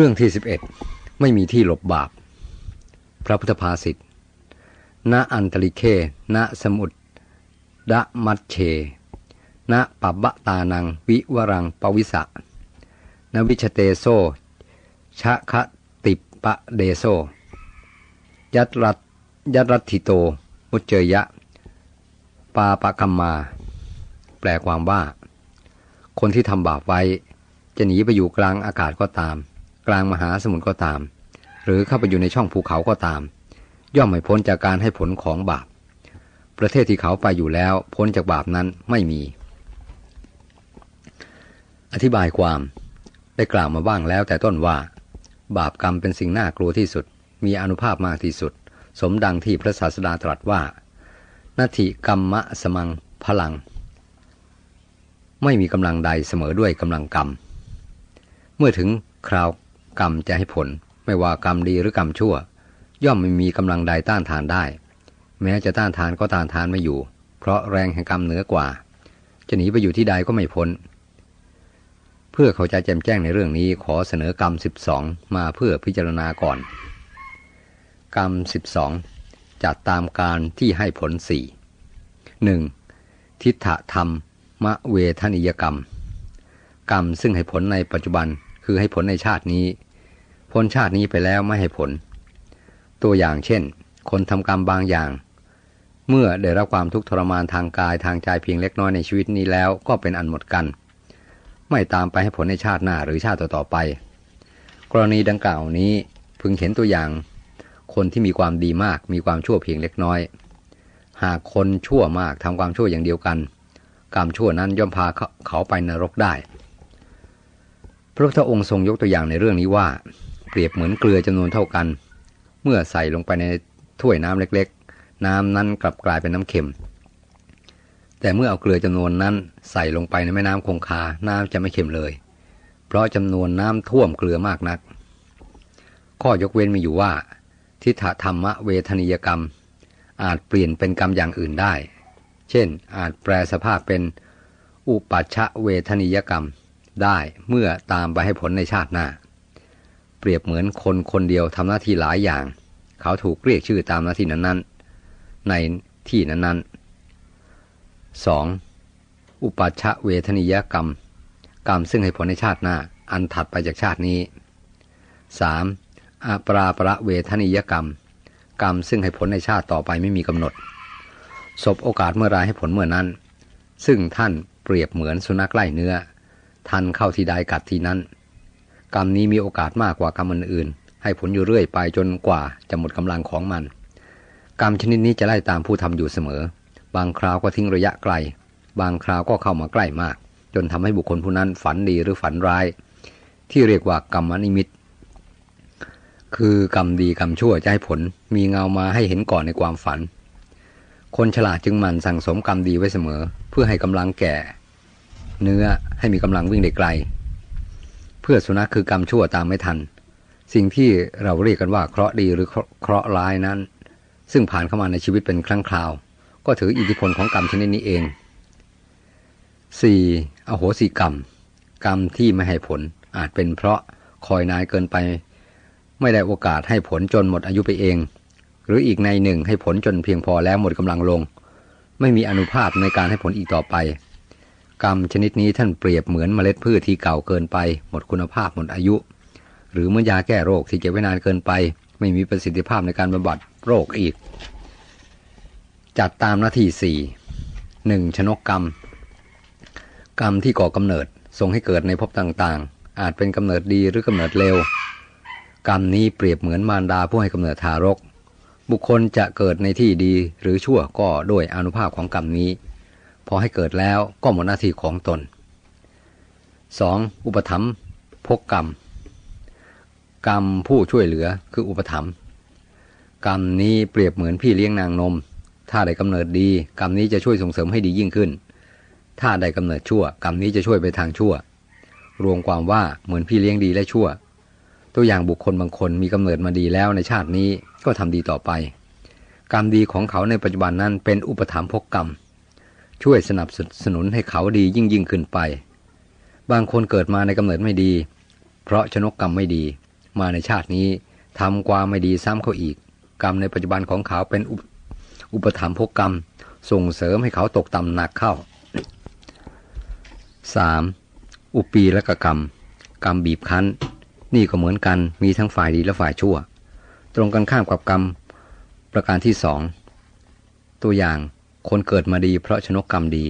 เรื่องที่สิบเอ็ดไม่มีที่หลบบาป พระพุทธภาษิต ณ อันตริเค ณ สมุดดะมัตเช ณปับบะตานัง วิวรังปวิสะนวิชเตโซ ชะคะติปปะเดโซ ยัตรัตยัตรัตถิโต มุจเจยะ ปาปะคัมมา แปลความว่า คนที่ทำบาปไว้ จะหนีไปอยู่กลางอากาศก็ตาม กลางมหาสมุทรก็ตาม หรือเข้าไปอยู่ในช่องภูเขาก็ตาม ย่อมไม่พ้นจากการให้ผลของบาป ประเทศที่เขาไปอยู่แล้วพ้นจากบาปนั้นไม่มี อธิบายความได้กล่าวมาบ้างแล้วแต่ต้นว่า บาปกรรมเป็นสิ่งน่ากลัวที่สุด มีอนุภาพมากที่สุด สมดังที่พระศาสดาตรัสว่านาทิกรรมะสมังพลัง ไม่มีกำลังใดเสมอด้วยกำลังกรรม เมื่อถึงคราว กรรมจะให้ผล ไม่ว่ากรรมดีหรือกรรมชั่ว ย่อมไม่มีกำลังใดต้านทานได้ แม้จะต้านทานก็ต้านทานไม่อยู่ เพราะแรงแห่งกรรมเหนือกว่า จะหนีไปอยู่ที่ใดก็ไม่พ้น เพื่อเขาจะแจมแจ้งในเรื่องนี้ขอเสนอกรรม 12 มาเพื่อพิจารณาก่อน กรรม 12 จัดตามการที่ให้ผลสี่หนึ่งทิฏฐธรรมมะเวทนิยกรรม กรรมซึ่งให้ผลในปัจจุบันคือให้ผลในชาตินี้ พ้นชาตินี้ไปแล้วไม่ให้ผล ตัวอย่างเช่น คนทำกรรมบางอย่าง เมื่อได้รับความทุกข์ทรมานทางกายทางใจเพียงเล็กน้อยในชีวิตนี้แล้วก็เป็นอันหมดกัน ไม่ตามไปให้ผลในชาติหน้าหรือชาติต่อๆไป กรณีดังกล่าวนี้พึงเห็นตัวอย่าง คนที่มีความดีมากมีความชั่วเพียงเล็กน้อย หากคนชั่วมากทำความชั่วอย่างเดียวกันกรรมชั่วนั้นย่อมพาเขาไปนรกได้ พระพุทธองค์ทรงยกตัวอย่างในเรื่องนี้ว่า เปรียบเหมือนเกลือจำนวนเท่ากัน เมื่อใส่ลงไปในถ้วยน้ำเล็กๆ น้ำนั้นกลับกลายเป็นน้ำเค็ม แต่เมื่อเอาเกลือจำนวนนั้นใส่ลงไปในแม่น้ำคงคา น้ำจะไม่เค็มเลย เพราะจำนวนน้ำท่วมเกลือมากนัก ข้อยกเว้นมีอยู่ว่า ทิฏฐธรรมเวทนิยกรรม อาจเปลี่ยนเป็นกรรมอย่างอื่นได้ เช่น อาจแปลสภาพเป็นอุปัชชะเวทนิยกรรมได้เมื่อตามไปให้ผลในชาติหน้า เปรียบเหมือนคนคนเดียวทำหน้าที่หลายอย่าง เขาถูกเรียกชื่อตามหน้าที่นั้นๆ ในที่นั้นๆ 2. อุปัชะเวทนิยกรรม กรรมซึ่งให้ผลในชาติหน้า อันถัดไปจากชาตินี้ 3. อปราประเวทนิยกรรม กรรมซึ่งให้ผลในชาติต่อไปไม่มีกำหนดศพโอกาสเมื่อไรให้ผลเมื่อนั้น ซึ่งท่านเปรียบเหมือนสุนัขไล่เนื้อทันเข้าที่ใดกัดที่นั้น กรรมนี้มีโอกาสมากกว่ากรรมอื่นๆ ให้ผลอยู่เรื่อยไปจนกว่าจะหมดกำลังของมัน กรรมชนิดนี้จะไล่ตามผู้ทำอยู่เสมอ บางคราวก็ทิ้งระยะไกล บางคราวก็เข้ามาใกล้มาก จนทำให้บุคคลผู้นั้นฝันดีหรือฝันร้าย ที่เรียกว่ากรรมนิมิต คือกรรมดีกรรมชั่วจะให้ผล มีเงามาให้เห็นก่อนในความฝัน คนฉลาดจึงหมั่นสั่งสมกรรมดีไว้เสมอ เพื่อให้กำลังแก่ เนื้อให้มีกำลังวิ่งได้ไกล พื่อสุนัขคือกรรมชั่วตามไม่ทัน สิ่งที่เราเรียกกันว่าเคราะห์ดีหรือเคราะห์ร้ายนั้น ซึ่งผ่านเข้ามาในชีวิตเป็นครั้งคราว ก็ถืออิทธิพลของกรรมชนิดนี้เอง 4. อโหสิกรรม กรรมที่ไม่ให้ผลอาจเป็นเพราะคอยนานเกินไป ไม่ได้โอกาสให้ผลจนหมดอายุไปเอง หรืออีกในหนึ่งให้ผลจนเพียงพอแล้วหมดกำลังลง ไม่มีอนุภาพในการให้ผลอีกต่อไป กรรมชนิดนี้ท่านเปรียบเหมือนเมล็ดพืชที่เก่าเกินไป หมดคุณภาพหมดอายุ หรือเมื่อยาแก้โรคที่เก็บไว้นานเกินไป ไม่มีประสิทธิภาพในการบำบัดโรคอีก จัดตามหน้าที่สี่หนึ่งชนกกรรม กรรมที่ก่อกำเนิดส่งให้เกิดในภพต่างๆ อาจเป็นกำเนิดดีหรือกำเนิดเลวกรรมนี้เปรียบเหมือนมารดาผู้ให้กำเนิดทารก บุคคลจะเกิดในที่ดีหรือชั่วก็ด้วยอนุภาพของกรรมนี้ พอให้เกิดแล้วก็หมดหน้าที่ของตน 2. อุปถัมภ์พกกรรม กรรมผู้ช่วยเหลือคืออุปถัมภ์กรรมนี้เปรียบเหมือนพี่เลี้ยงนางนม ถ้าได้กำเนิดดี กรรมนี้จะช่วยส่งเสริมให้ดียิ่งขึ้น ถ้าได้กำเนิดชั่ว กรรมนี้จะช่วยไปทางชั่ว รวมความว่าเหมือนพี่เลี้ยงดีและชั่ว ตัวอย่างบุคคลบางคนมีกำเนิดมาดีแล้วในชาตินี้ก็ทำดีต่อไป กรรมดีของเขาในปัจจุบันนั้นเป็นอุปถัมภกกรรม ช่วยสนับสนุนให้เขาดียิ่งยิ่งขึ้นไป บางคนเกิดมาในกำเนิดไม่ดี เพราะชนกกรรมไม่ดี มาในชาตินี้ทำความไม่ดีซ้ำเขาอีก กรรมในปัจจุบันของเขาเป็นอุปอุปถัมภกกรรม ส่งเสริมให้เขาตกต่ำหนักเข้า 3. อุปีและกกรรม กรรมบีบคั้น นี่ก็เหมือนกันมีทั้งฝ่ายดีและฝ่ายชั่ว ตรงกันข้ามกับกรรม ประการที่สองตัวอย่าง คนเกิดมาดีเพราะชนกกรรมดี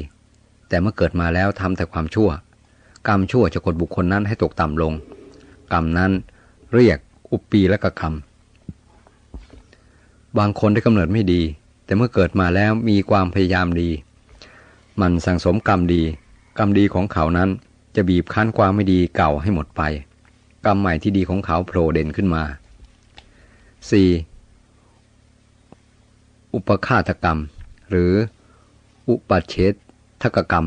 แต่เมื่อเกิดมาแล้วทำแต่ความชั่ว กรรมชั่วจะกดบุคคลนั้นให้ตกต่ำลง กรรมนั้นเรียกอุปปีและกกรรม บางคนได้กำเนิดไม่ดี แต่เมื่อเกิดมาแล้วมีความพยายามดี มันสั่งสมกรรมดี กรรมดีของเขานั้นจะบีบคั้นความไม่ดีเก่าให้หมดไป กรรมใหม่ที่ดีของเขาโผล่เด่นขึ้นมา 4. อุปฆาตกรรม หรืออุปัเชตทกกรรม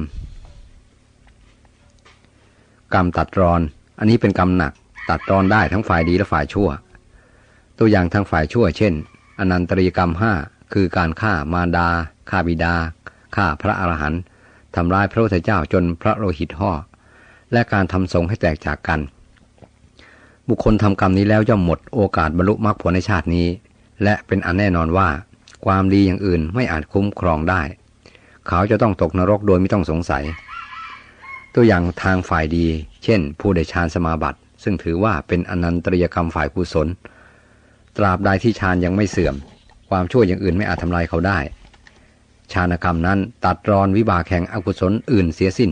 กรรมตัดรอน อันนี้เป็นกรรมหนัก ตัดรอนได้ทั้งฝ่ายดีและฝ่ายชั่ว ตัวอย่างทางฝ่ายชั่ว เช่น อนันตริกรรมห้าคือการฆ่ามารดาฆ่าบิดาฆ่าพระอรหันต์ทำร้ายพระพุทธเจ้าจนพระโลหิตห่อและการทำสงฆ์ให้แตกจากกัน บุคคลทำกรรมนี้แล้วย่อมหมดโอกาสบรรลุมรรคผลในชาตินี้ และเป็นอันแน่นอนว่า ความดีอย่างอื่นไม่อาจคุ้มครองได้ เขาจะต้องตกนรกโดยไม่ต้องสงสัย ตัวอย่างทางฝ่ายดี เช่น ผู้ได้ฌานสมาบัติ ซึ่งถือว่าเป็นอนันตริยกรรมฝ่ายกุศล ตราบใดที่ฌานยังไม่เสื่อม ความชั่วอย่างอื่นไม่อาจทำลายเขาได้ฌานกรรมนั้นตัดรอนวิบากแห่งอกุศลอื่นเสียสิ้น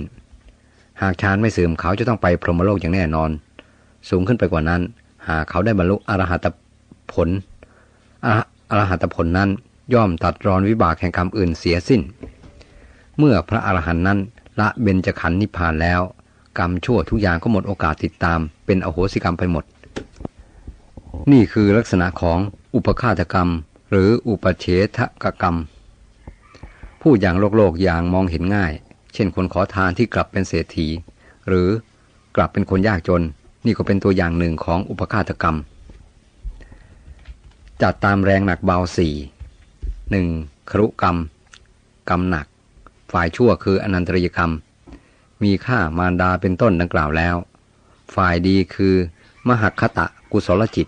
หากฌานไม่เสื่อมเขาจะต้องไปพรหมโลกอย่างแน่นอน สูงขึ้นไปกว่านั้น หากเขาได้บรรลุอรหัตผลอรหัตผลนั้น ย่อมตัดรอนวิบากแห่งกรรมอื่นเสียสิ้น เมื่อพระอรหันต์นั้นละเบญจขันธ์นิพพานแล้ว กรรมชั่วทุกอย่างก็หมดโอกาสติดตาม เป็นอโหสิกรรมไปหมด นี่คือลักษณะของอุปฆาตกรรม หรืออุปเฉทกกรรมพูดอย่างโลกโลกอย่างมองเห็นง่าย เช่นคนขอทานที่กลับเป็นเศรษฐี หรือกลับเป็นคนยากจน นี่ก็เป็นตัวอย่างหนึ่งของอุปฆาตกรรมจัดตามแรงหนักเบาสี่ หนึ่งครุกรรม กรรมหนัก ฝ่ายชั่วคืออนันตริยกรรม มีค่ามารดาเป็นต้นดังกล่าวแล้ว ฝ่ายดีคือ มหคตะกุศลจิต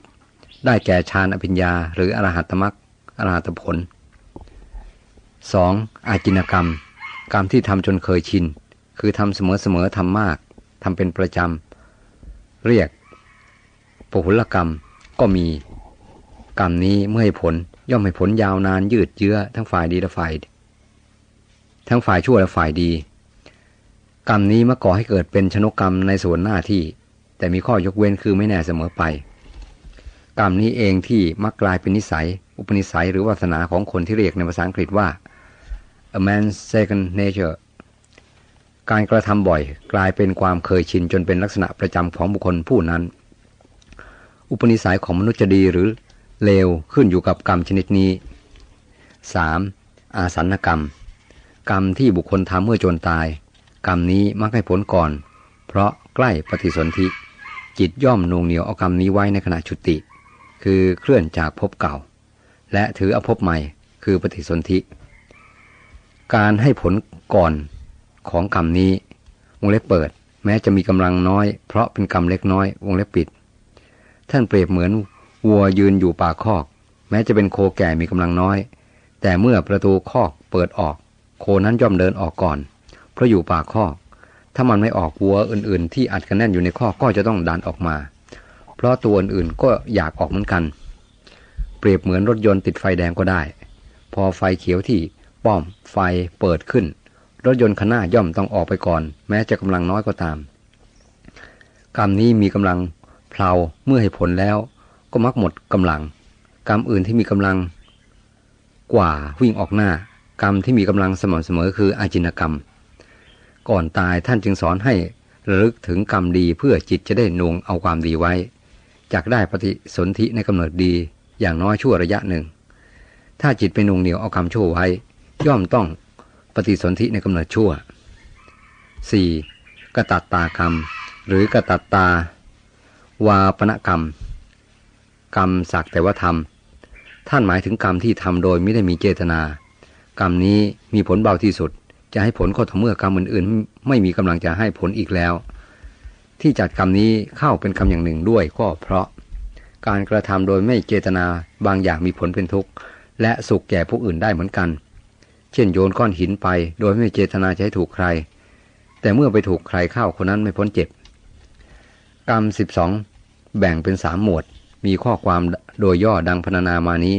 ได้แก่ฌานอภิญญา หรืออรหัตมรรคอรหัตผล 2. อาจินกรรม กรรมที่ทำจนเคยชิน คือทำเสมอๆทำมากทำเป็นประจำ เรียกปุหุลกรรมก็มี กรรมนี้เมื่อให้ผลย่อมให้ผลยาวนานยืดเยื้อทั้งฝ่ายดีและฝ่าย ทั้งฝ่ายชั่วและฝ่ายดี กรรมนี้มาก่อให้เกิดเป็นชนกกรรมในส่วนหน้าที่ แต่มีข้อยกเว้นคือไม่แน่เสมอไป กรรมนี้เองที่มักกลายเป็นนิสัย อุปนิสัยหรือวาสนาของคนที่เรียกในภาษาอังกฤษว่า a man's second nature การกระทำบ่อยกลายเป็นความเคยชินจนเป็นลักษณะประจำของบุคคลผู้นั้น อุปนิสัยของมนุษย์จะดีหรือ เลวขึ้นอยู่กับกรรมชนิดนี้ 3. อาสันกรรม กรรมที่บุคคลทำเมื่อจนตาย กรรมนี้มักให้ผลก่อน เพราะใกล้ปฏิสนธิจิตย่อมนวงเหนียวเอากรรมนี้ไว้ในขณะชุติ คือเคลื่อนจากภพเก่า และถืออาภพใหม่คือปฏิสนธิ การให้ผลก่อนของกรรมนี้วงเล็บเปิด แม้จะมีกำลังน้อยเพราะเป็นกรรมเล็กน้อยวงเล็บปิด ท่านเปรียบเหมือน วัวยืนอยู่ปากคอก แม้จะเป็นโคแก่มีกำลังน้อย แต่เมื่อประตูคอกเปิดออก โคนั้นย่อมเดินออกก่อน เพราะอยู่ปากคอก ถ้ามันไม่ออกวัวอื่นๆ ที่อัดกันแน่นอยู่ในคอกก็จะต้องดันออกมา เพราะตัวอื่นๆก็อยากออกเหมือนกัน เปรียบเหมือนรถยนต์ติดไฟแดงก็ได้ พอไฟเขียวที่ป้อมไฟเปิดขึ้น รถยนต์ขน้าย่อมต้องออกไปก่อน แม้จะกำลังน้อยก็ตามกรรมนี้มีกำลังเพลาเมื่อให้ผลแล้ว ก็มักหมดกำลัง กรรมอื่นที่มีกำลัง กว่าวิ่งออกหน้า กรรมที่มีกำลังสม่ำเสมอคืออาจินกรรม ก่อนตายท่านจึงสอนให้ระลึกถึงกรรมดีเพื่อจิตจะได้นวงเอาความดีไว้จากได้ปฏิสนธิในกำเนิดดีอย่างน้อยชั่วระยะหนึ่ง ถ้าจิตไปนวงเหนียวเอากรรมชั่วไว้ ย่อมต้องปฏิสนธิในกำเนิดชั่ว 4. กระตัตตากรรม หรือกระตัตตา วาปณกรรม กรรมสักแต่ว่าทำท่านหมายถึงกรรมที่ทำโดยไม่ได้มีเจตนา กรรมนี้มีผลเบาที่สุด จะให้ผลก็ต่อเมื่อกรรมอื่นๆ ไม่มีกำลังจะให้ผลอีกแล้ว ที่จัดกรรมนี้เข้าเป็นคำอย่างหนึ่งด้วยก็เพราะ การกระทำโดยไม่เจตนาบางอย่างมีผลเป็นทุกข์และสุขแก่ผู้อื่นได้เหมือนกัน เช่นโยนก้อนหินไป โดยไม่เจตนาจะให้ถูกใคร แต่เมื่อไปถูกใครเข้าคนนั้นไม่พ้นเจ็บ กรรมสิบสองแบ่งเป็นสามหมวด มีข้อความโดยย่อดังพรรณนามานี้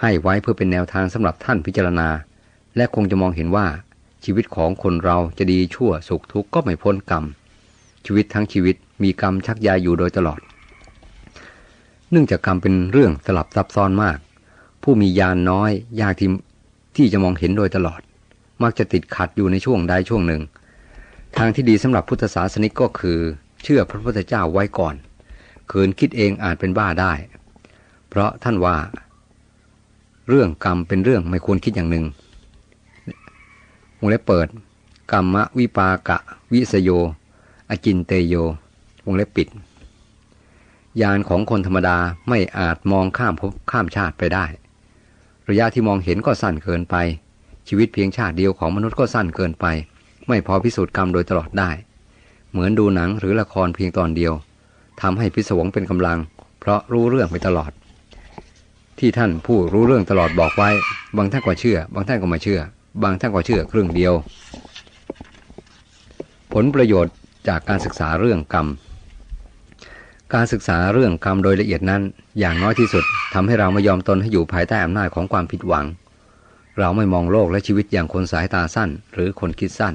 ให้ไว้เพื่อเป็นแนวทางสำหรับท่านพิจารณา และคงจะมองเห็นว่าชีวิตของคนเราจะดีชั่วสุขทุกข์ก็ไม่พ้นกรรม ชีวิตทั้งชีวิตมีกรรมชักยาอยู่โดยตลอด เนื่องจากกรรมเป็นเรื่องสลับซับซ้อนมาก ผู้มียานน้อยยากที่ที่จะมองเห็นโดยตลอด มักจะติดขัดอยู่ในช่วงใดช่วงหนึ่ง ทางที่ดีสำหรับพุทธศาสนิกก็คือ เชื่อพระพุทธเจ้าไว้ก่อน คืนคิดเองอาจเป็นบ้าได้ เพราะท่านว่า เรื่องกรรมเป็นเรื่องไม่ควรคิดอย่างหนึ่งวงเล็บเปิด กรรมวิปากะ วิสโย อจินเตโย วงเล็บปิด ยานของคนธรรมดาไม่อาจมองข้ามภพข้ามชาติไปได้ ระยะที่มองเห็นก็สั้นเกินไป ชีวิตเพียงชาติเดียวของมนุษย์ก็สั้นเกินไป ไม่พอพิสูจน์กรรมโดยตลอดได้ เหมือนดูหนังหรือละครเพียงตอนเดียว ทำให้พิศวงเป็นกำลัง เพราะรู้เรื่องไปตลอด ที่ท่านผู้รู้เรื่องตลอดบอกไว้ บางท่านก็เชื่อ บางท่านก็ไม่เชื่อ บางท่านก็เชื่อครึ่งเดียว ผลประโยชน์จากการศึกษาเรื่องกรรม การศึกษาเรื่องกรรมโดยละเอียดนั้น อย่างน้อยที่สุดทำให้เราไม่ยอมตนให้อยู่ภายใต้อำนาจของความผิดหวัง เราไม่มองโลกและชีวิตอย่างคนสายตาสั้น หรือคนคิดสั้น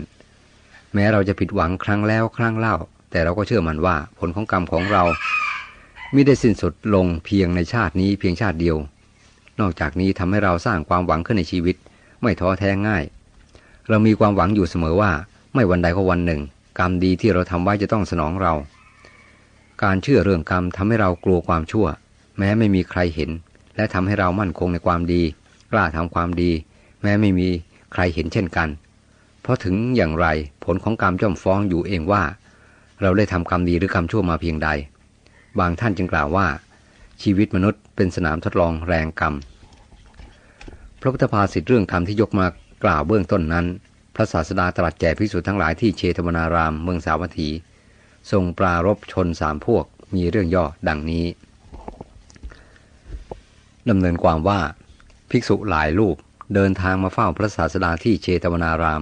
แม้เราจะผิดหวังครั้งแล้วครั้งเล่า แต่เราก็เชื่อมันว่าผลของกรรมของเราไม่ได้สิ้นสุดลงเพียงในชาตินี้เพียงชาติเดียว นอกจากนี้ทำให้เราสร้างความหวังขึ้นในชีวิต ไม่ท้อแท้ง่าย เรามีความหวังอยู่เสมอว่าไม่วันใดก็วันหนึ่ง กรรมดีที่เราทำไว้จะต้องสนองเรา การเชื่อเรื่องกรรมทำให้เรากลัวความชั่ว แม้ไม่มีใครเห็น และทำให้เรามั่นคงในความดี กล้าทำความดี แม้ไม่มีใครเห็นเช่นกัน เพราะถึงอย่างไรผลของกรรมย่อมฟ้องอยู่เองว่า เราได้ทำกรรมดีหรือกรรมชั่วมาเพียงใด บางท่านจึงกล่าวว่า ชีวิตมนุษย์เป็นสนามทดลองแรงกรรม พระพุทธภาษิตเรื่องธรรมที่ยกมากล่าวเบื้องต้นนั้น พระศาสดาตรัสแก่ภิกษุทั้งหลายที่เชตวนารามเมืองสาวัตถี ทรงปรารบชนสามพวกมีเรื่องย่อดังนี้ดำเนินความว่า ภิกษุหลายรูปเดินทางมาเฝ้าพระศาสดาที่เชตวนาราม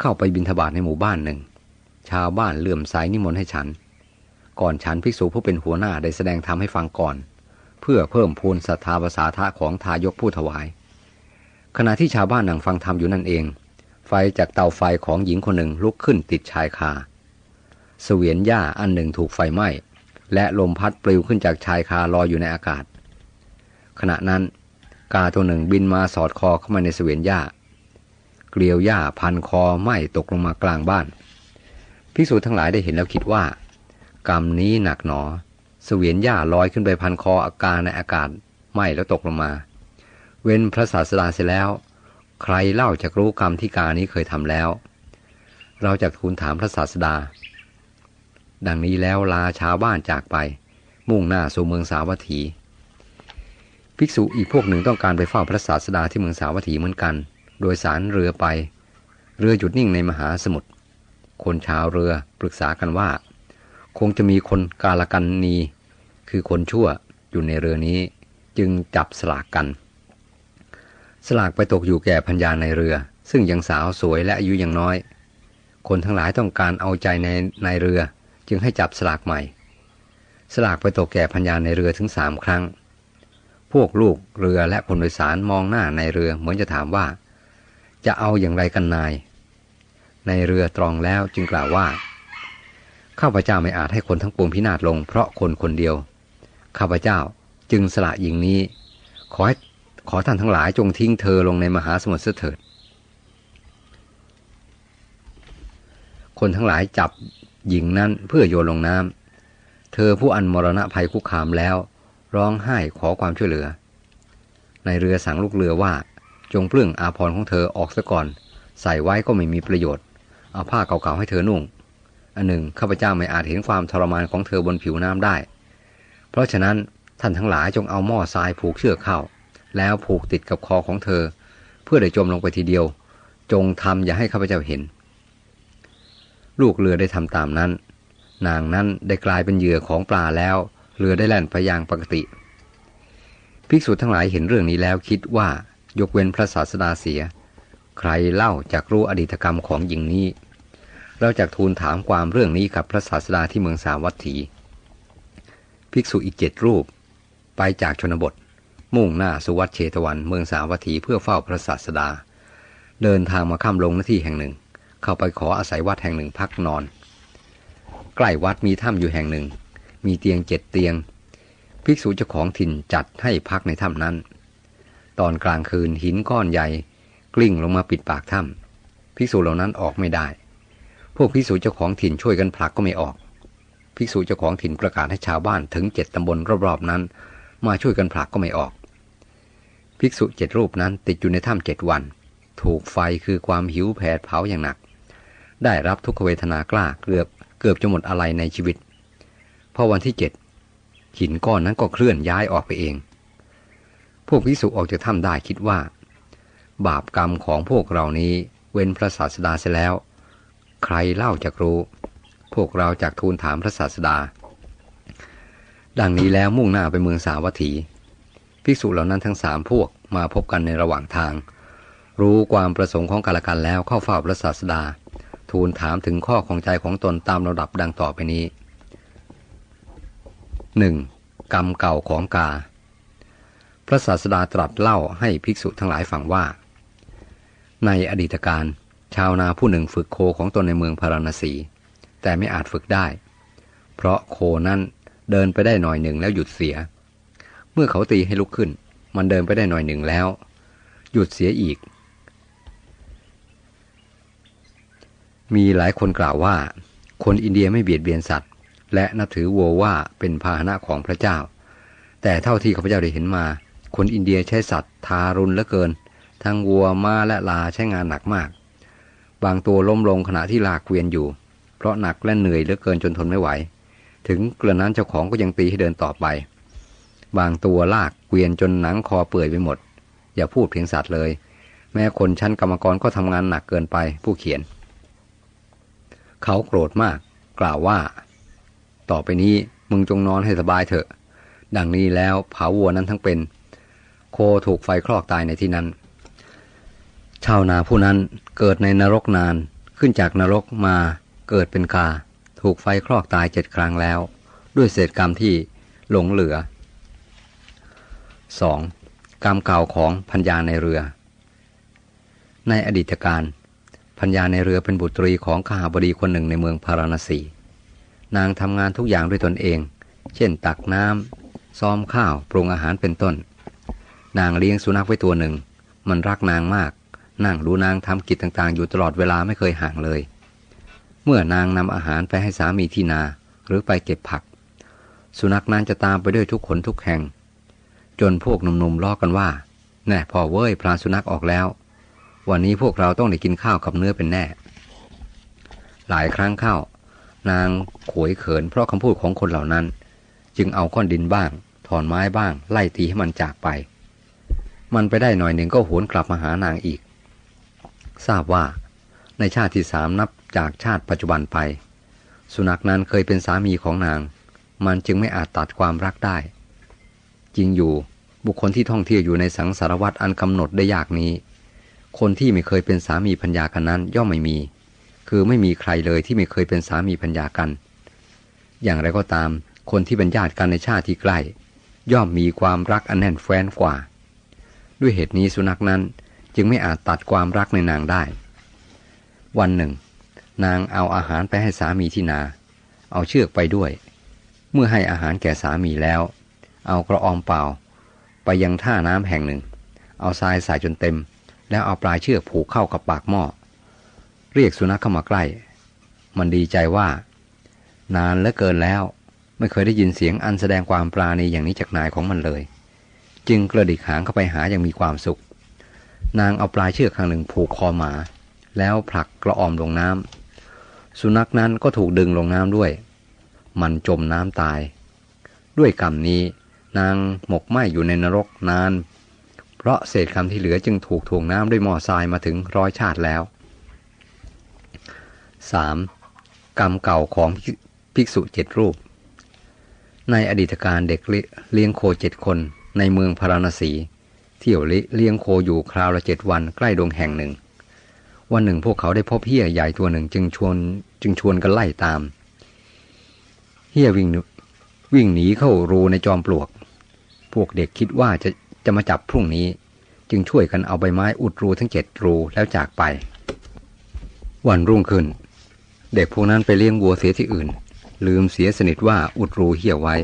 เข้าไปบิณฑบาตในหมู่บ้านหนึ่ง ชาวบ้านเลื่อมใสนิมนต์ให้ฉัน ก่อนฉันภิกษุผู้เป็นหัวหน้าได้แสดงธรรมให้ฟังก่อน เพื่อเพิ่มพูนศรัทธาภาษาทะของทายกผู้ถวาย ขณะที่ชาวบ้านนั่งฟังธรรมอยู่นั่นเอง ไฟจากเตาไฟของหญิงคนหนึ่งลุกขึ้นติดชายคาเสวียนหญ้าอันหนึ่งถูกไฟไหม้และลมพัดปลิวขึ้นจากชายคาลอยอยู่ในอากาศ ขณะนั้น กาตัวหนึ่งบินมาสอดคอเข้ามาในเสวียนหญ้า เกลียวหญ้าพันคอไหม้ตกลงมากลางบ้าน ภิกษุทั้งหลายได้เห็นแล้วคิดว่า กรรมนี้หนักหนอ เสวียนหญ้าลอยขึ้นไปพันคออาการในอากาศไหม้แล้วตกลงมา เว้นพระศาสดาเสร็จแล้ว ใครเล่าจะรู้กรรมที่กานี้เคยทำแล้ว เราจะทูลถามพระศาสดา ดังนี้แล้วลาชาวบ้านจากไป มุ่งหน้าสู่เมืองสาวัตถี ภิกษุอีกพวกหนึ่งต้องการไปเฝ้าพระศาสดาที่เมืองสาวัตถีเหมือนกัน โดยสารเรือไป เรือหยุดนิ่งในมหาสมุทร คนชาวเรือปรึกษากันว่า คงจะมีคนกาลกันนี คือคนชั่วอยู่ในเรือนี้ จึงจับสลากกัน สลากไปตกอยู่แก่พัญญาในเรือ ซึ่งยังสาวสวยและอายุยังน้อย คนทั้งหลายต้องการเอาใจในในเรือ จึงให้จับสลากใหม่ สลากไปตกแก่พัญญาในเรือถึงสามครั้ง พวกลูกเรือและคนโดยสารมองหน้าในเรือเหมือนจะถามว่า จะเอาอย่างไรกันนาย ในเรือตรองแล้วจึงกล่าวว่าข้าพเจ้าไม่อาจให้คนทั้งปวงพินาศลงเพราะคนคนเดียวข้าพเจ้าจึงสละหญิงนี้ ขอให้ขอท่านทั้งหลายจงทิ้งเธอลงในมหาสมุทรเถิด คนทั้งหลายจับหญิงนั้นเพื่อโยนลงน้ำเธอผู้อันมรณะภัยคุกคามแล้ว ร้องไห้ขอความช่วยเหลือ ในเรือสั่งลูกเรือว่าจงเปลื้องอาภรณ์ของเธอออกซะก่อน ใส่ไว้ก็ไม่มีประโยชน์ เอาผ้าเก่าๆให้เธอนุ่ง อันหนึ่งข้าพเจ้าไม่อาจเห็นความทรมานของเธอบนผิวน้ำได้ เพราะฉะนั้นท่านทั้งหลายจงเอาหม้อทรายผูกเชือกเข้า แล้วผูกติดกับคอของเธอ เพื่อได้จมลงไปทีเดียว จงทำอย่าให้ข้าพเจ้าเห็น ลูกเรือได้ทำตามนั้น นางนั้นได้กลายเป็นเหยื่อของปลาแล้ว เรือได้แล่นไปอย่างปกติ ภิกษุทั้งหลายเห็นเรื่องนี้แล้วคิดว่ายกเว้นพระศาสดาเสีย ใครเล่าจากรู้อดีตกรรมของหญิงนี้ เราจะทูลถามความเรื่องนี้กับพระศาสดาที่เมืองสาวัตถี ภิกษุอีกเจ็ดรูป ไปจากชนบท มุ่งหน้าสุวัตเชตวัน เมืองสาวัตถีเพื่อเฝ้าพระศาสดา เดินทางมาข้ามลงหน้าที่แห่งหนึ่ง เข้าไปขออาศัยวัดแห่งหนึ่งพักนอน ใกล้วัดมีถ้ำอยู่แห่งหนึ่ง มีเตียงเจ็ดเตียง ภิกษุเจ้าของถิ่นจัดให้พักในถ้ำนั้น ตอนกลางคืนหินก้อนใหญ่ กลิ้งลงมาปิดปากถ้ำภิกษุเหล่านั้นออกไม่ได้ พวกภิกษุเจ้าของถิ่นช่วยกันผลักก็ไม่ออก ภิกษุเจ้าของถิ่นประกาศให้ชาวบ้านถึงเจ็ดตำบลรอบๆนั้น มาช่วยกันผลักก็ไม่ออก ภิกษุเจ็ดรูปนั้นติดอยู่ในถ้ำเจ็ดวัน ถูกไฟคือความหิวแผดเผาอย่างหนัก ได้รับทุกขเวทนากล้าเกือบเกือบจะหมดอะไรในชีวิต พอวันที่เจ็ดหินก้อนนั้นก็เคลื่อนย้ายออกไปเอง พวกภิกษุออกจากถ้ำได้คิดว่า บาปกรรมของพวกเรานี้เว้นพระศาสดาเสียแล้ว ใครเล่าจะรู้ พวกเราจากทูลถามพระศาสดา ดังนี้แล้วมุ่งหน้าไปเมืองสาวัตถี ภิกษุเหล่านั้นทั้งสามพวกมาพบกันในระหว่างทาง รู้ความประสงค์ของกันละกันแล้วเข้าเฝ้าพระศาสดา ทูลถามถึงข้อของใจของตนตามระดับดังต่อไปนี้ 1. กรรมเก่าของกา พระศาสดาตรัสเล่าให้ภิกษุทั้งหลายฟังว่า ในอดีตการ ชาวนาผู้หนึ่งฝึกโคของตนในเมืองพาราณสี แต่ไม่อาจฝึกได้ เพราะโคนั้นเดินไปได้หน่อยหนึ่งแล้วหยุดเสีย เมื่อเขาตีให้ลุกขึ้น มันเดินไปได้หน่อยหนึ่งแล้ว หยุดเสียอีก มีหลายคนกล่าวว่า คนอินเดียไม่เบียดเบียนสัตว์ และนับถือวัวว่าเป็นพาหนะของพระเจ้า แต่เท่าที่ข้าพเจ้าได้เห็นมา คนอินเดียใช้สัตว์ทารุณเหลือเกิน ทั้งวัวม้าและลาใช้งานหนักมาก บางตัวล้มลงขณะที่ลากเกวียนอยู่ เพราะหนักและเหนื่อยเหลือเกินจนทนไม่ไหว ถึงกระนั้นเจ้าของก็ยังตีให้เดินต่อไป บางตัวลากเกวียนจนหนังคอเปื่อยไปหมด อย่าพูดเพียงสัตว์เลย แม้คนชั้นกรรมกรก็ทำงานหนักเกินไปผู้เขียน เขาโกรธมาก กล่าวว่า ต่อไปนี้มึงจงนอนให้สบายเถอะ ดังนี้แล้วเผาวัวนั้นทั้งเป็น โคถูกไฟคลอกตายในที่นั้น ชาวนาผู้นั้นเกิดในนรกนานขึ้นจากนรกมาเกิดเป็นกา ถูกไฟคลอกตายเจ็ดครั้งแล้ว ด้วยเศษกรรมที่หลงเหลือ 2. กรรมเก่าของพัญญาในเรือ ในอดีตการพัญญาในเรือเป็นบุตรีของข้าบดีคนหนึ่งในเมืองพาราณสี นางทำงานทุกอย่างด้วยตนเอง เช่นตักน้ำซ้อมข้าวปรุงอาหารเป็นต้น นางเลี้ยงสุนัขไว้ตัวหนึ่ง มันรักนางมาก นั่งดูนางทำกิจต่างๆ อยู่ตลอดเวลาไม่เคยห่างเลย เมื่อนางนำอาหารไปให้สามีที่นาหรือไปเก็บผัก สุนัขนั้นจะตามไปด้วยทุกคนทุกแห่ง จนพวกหนุ่มๆล้อกันว่า แน่พอเว้ยพรานสุนัขออกแล้ว วันนี้พวกเราต้องได้กินข้าวกับเนื้อเป็นแน่ หลายครั้งเข้านางขวยเขินเพราะคำพูดของคนเหล่านั้น จึงเอาก้อนดินบ้างถอนไม้บ้าง ไล่ตีให้มันจากไป มันไปได้หน่อยหนึ่งก็หวนกลับมาหานางอีก ทราบว่า ในชาติที่สามนับจากชาติปัจจุบันไป สุนัขนั้นเคยเป็นสามีของนาง มันจึงไม่อาจตัดความรักได้ จริงอยู่บุคคลที่ท่องเที่ยวอยู่ในสังสารวัตรอันกำหนดได้ยากนี้ คนที่ไม่เคยเป็นสามีพัญญากันนั้นย่อมไม่มี คือไม่มีใครเลยที่ไม่เคยเป็นสามีพัญญากัน อย่างไรก็ตาม คนที่เป็นญาติกันในชาติที่ใกล้ ย่อมมีความรักอันแน่นแฟ้นกว่า ด้วยเหตุนี้สุนัขนั้น จึงไม่อาจตัดความรักในนางได้ วันหนึ่ง นางเอาอาหารไปให้สามีที่นา เอาเชือกไปด้วย เมื่อให้อาหารแก่สามีแล้ว เอากระออมเปล่า ไปยังท่าน้ำแห่งหนึ่ง เอาทรายใส่จนเต็ม แล้วเอาปลายเชือกผูกเข้ากับปากหม้อ เรียกสุนัขเข้ามาใกล้ มันดีใจว่า นานเหลือเกินแล้ว ไม่เคยได้ยินเสียงอันแสดงความปราณีอย่างนี้จากนายของมันเลย จึงกระดิกหางเข้าไปหาอย่างมีความสุข นางเอาปลายเชือกข้างหนึ่งผูกคอหมา แล้วผลักกระออมลงน้ำสุนัขนั้นก็ถูกดึงลงน้ำด้วย มันจมน้ำตาย ด้วยกรรมนี้ นางหมกไหมอยู่ในนรกนาน เพราะเศษคำที่เหลือจึงถูกถ่วงน้ำด้วยหม้อทรายมาถึงร้อยชาติแล้ว 3. กรรมเก่าของภิกษุเจ็ดรูป ในอดีตการเด็กเลี้ยงโคเจ็ดคนในเมืองพาราณสี ที่ยวเลี้ยงโคอยู่คราวละเจ็ดวันใกล้ดงแห่งหนึ่ง วันหนึ่งพวกเขาได้พบเฮี้ยใหญ่ตัวหนึ่งจึงชวนจึงชวนกันไล่ตามเฮี้ยวิ่งวิ่งหนีเข้ารูในจอมปลวก พวกเด็กคิดว่าจะจะมาจับพรุ่งนี้ จึงช่วยกันเอาใบไม้อุดรูทั้งเจ็ดรูแล้วจากไป วันรุ่งขึ้น เด็กพวกนั้นไปเลี้ยงวัวเสียที่อื่น ลืมเสียสนิทว่าอุดรูเหี้ยไว้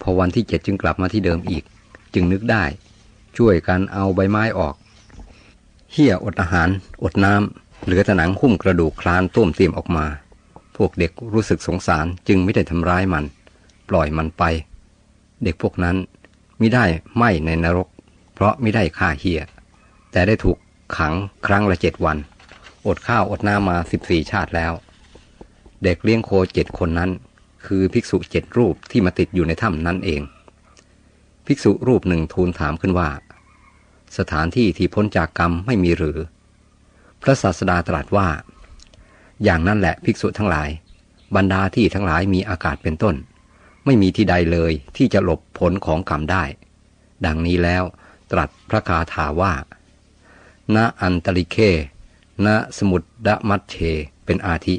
พอวันที่เจ็ดจึงกลับมาที่เดิมอีก จึงนึกได้ ช่วยกันเอาใบไม้ออกเหี้ยอดอาหาร อดน้ำเหลือแต่หนังหุ้มกระดูกคลานต้มเตียมออกมา พวกเด็กรู้สึกสงสารจึงไม่ได้ทำร้ายมัน ปล่อยมันไป เด็กพวกนั้นไมิได้ไหมในนรก เพราะไมิได้ฆ่าเหี้ยแต่ได้ถูกขังครั้งละเจ็ดวัน อดข้าวอดน้ำมาสิบสี่ชาติแล้ว เด็กเลี้ยงโคเจ็ดคนนั้น คือภิกษุเจ็ดรูปที่มาติดอยู่ในถ้ำนั่นเอง ภิกษุรูปหนึ่งทูลถามขึ้นว่า สถานที่ที่พ้นจากกรรมไม่มีหรือ พระศาสดาตรัสว่า อย่างนั้นแหละภิกษุทั้งหลาย บรรดาที่ทั้งหลายมีอากาศเป็นต้น ไม่มีที่ใดเลยที่จะหลบผลของกรรมได้ ดังนี้แล้วตรัสพระคาถาว่า ณอันตริเค ณสมุดดมัตเชเป็นอาทิ